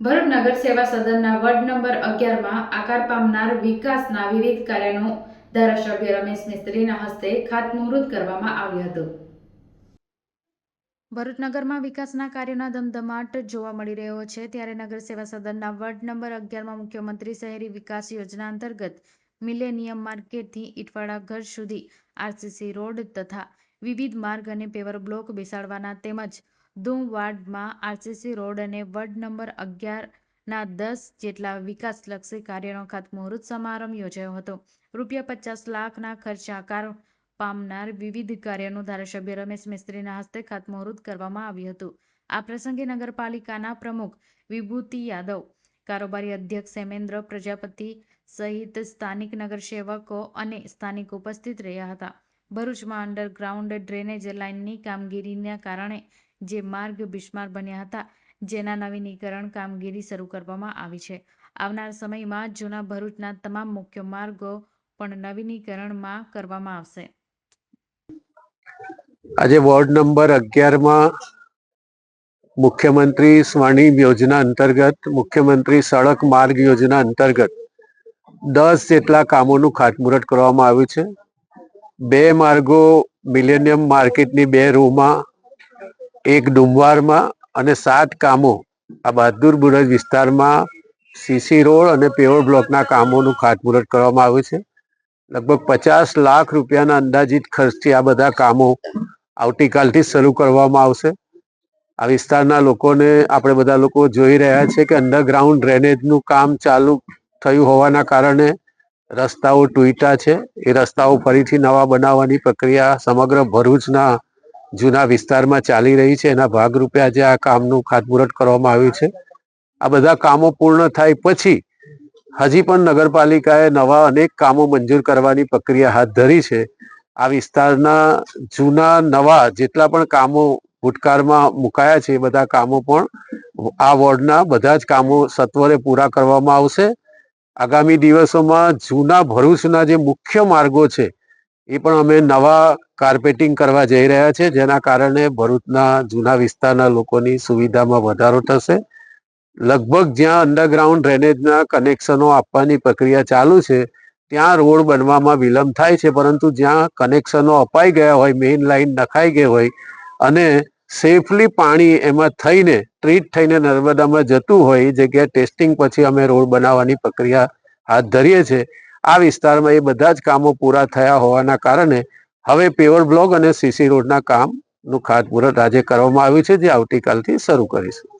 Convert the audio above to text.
ભરૂચ નગર સેવા સદનના ward number અગિયારમાં આકાર પામનાર વિકાસના વિવિધ કાર્યનું ધારાસભ્ય રમેશ મિસ્ત્રીના હસ્તે ખાતમુહૂર્ત કરવામાં આવ્યું હતું. ભરૂચ નગરમાં વિકાસના કાર્યોના ધમધમાટ જોવા મળી રહ્યો છે. ત્યારે નગર સદનના વોર્ડ નંબર અગિયારમાં મુખ્યમંત્રી શહેરી વિકાસ યોજના અંતર્ગત મિલેનિયમ માર્કેટથી ઇટવાડા ઘર સુધી આરસીસી રોડ તથા વિવિધ માર્ગ અને પેવર બ્લોક બેસાડવાના તેમજ ધૂમ વાર્ડમાં આરસીસી રોડ અને વોર્ડ નંબર અગિયારના દસ જેટલા વિકાસલક્ષી કાર્યનો ખાતમુહૂર્ત સમારંભ યોજાયો હતો. રૂપિયા પચાસ લાખના ખર્ચે આકાર પામનાર વિવિધ કાર્યનું ધારાસભ્ય રમેશ મિસ્ત્રીના હસ્તે ખાતમુહૂર્ત કરવામાં આવ્યું હતું. આ પ્રસંગે નગરપાલિકાના પ્રમુખ વિભૂતિ યાદવ, કારોબારી અધ્યક્ષ હેમેન્દ્ર પ્રજાપતિ સહિત સ્થાનિક નગરસેવકો અને સ્થાનિક ઉપસ્થિત રહ્યા હતા. ભરૂચમાં અંડરગ્રાઉન્ડ ડ્રેનેજ લાઇનની કામગીરીના કારણે જે માર્ગ બિસ્માર બન્યા હતા, જેના નવીનીકરણ કામગીરી શરૂ કરવામાં આવી છે. આવનાર સમયમાં જૂના ભરૂચના તમામ મુખ્ય માર્ગો પણ નવીનીકરણમાં કરવામાં આવશે. આજે વોર્ડ નંબર અગિયારમાં મુખ્યમંત્રી સ્વર્ણિમ યોજના અંતર્ગત, મુખ્યમંત્રી સડક માર્ગ યોજના અંતર્ગત દસ જેટલા કામોનું ખાતમુહૂર્ત કરવામાં આવ્યું છે. બે માર્ગો મિલેનિયમ માર્કેટની બે રૂમાં એક ડુંબારમાં અને સાત કામો. આ બહાદુર બુરજ વિસ્તારમાં સીસી રોડ અને પેવર બ્લોકના કામોનું ખાતમુહૂર્ત કરવામાં આવ્યું છે. લગભગ પચાસ લાખ રૂપિયાના અંદાજિત ખર્ચથી આ બધા કામો આવતીકાલથી શરૂ કરવામાં આવશે. આ વિસ્તારના લોકોને આપણે બધા લોકો જોઈ રહ્યા છે કે અંડરગ્રાઉન્ડ ડ્રેનેજનું કામ ચાલુ થયું હોવાના કારણે રસ્તાઓ તૂટ્યા છે. એ રસ્તાઓ ફરીથી નવા બનાવવાની પ્રક્રિયા સમગ્ર ભરૂચના જૂના વિસ્તારમાં ચાલી રહી છે. એના ભાગરૂપે આજે આ કામનું ખાતમુહૂર્ત કરવામાં આવ્યું છે. આ બધા કામો પૂર્ણ થાય પછી હજી પણ નગરપાલિકાએ નવા અનેક કામો મંજૂર કરવાની પ્રક્રિયા હાથ ધરી છે. આ વિસ્તારના જૂના નવા જેટલા પણ કામો ભૂતકાળમાં મુકાયા છે એ બધા કામો પણ આ વોર્ડના બધા જ કામો સત્વરે પૂરા કરવામાં આવશે. આગામી દિવસોમાં જૂના ભરૂચના જે મુખ્ય માર્ગો છે એ પણ અમે નવા કાર્પેટિંગ કરવા જઈ રહ્યા છે, જેના કારણે ભરૂચના જૂના વિસ્તારના લોકોની સુવિધામાં વધારો થશે. લગભગ જ્યાં અંડરગ્રાઉન્ડ ડ્રેનેજના કનેક્શનો આપવાની પ્રક્રિયા ચાલુ છે, ત્યાં રોડ બનવામાં વિલંબ થાય છે, પરંતુ જ્યાં કનેક્શનો અપાઈ ગયા હોય મેઇન લાઇન નખાઈ ગઈ હોય, અને સેફલી પાણી એમાં થઈને ટ્રીટ થઈને નર્મદામાં જતું હોય, એ જગ્યાએ ટેસ્ટિંગ પછી અમે રોડ બનાવવાની પ્રક્રિયા હાથ ધરીએ છીએ. આ વિસ્તારમાં એ બધા જ કામો પૂરા થયા હોવાના કારણે હવે પેવર બ્લોક અને સીસી રોડના કામનું ખાતમુહૂર્ત આજે કરવામાં આવ્યું છે, જે આવતીકાલથી શરૂ કરીશું.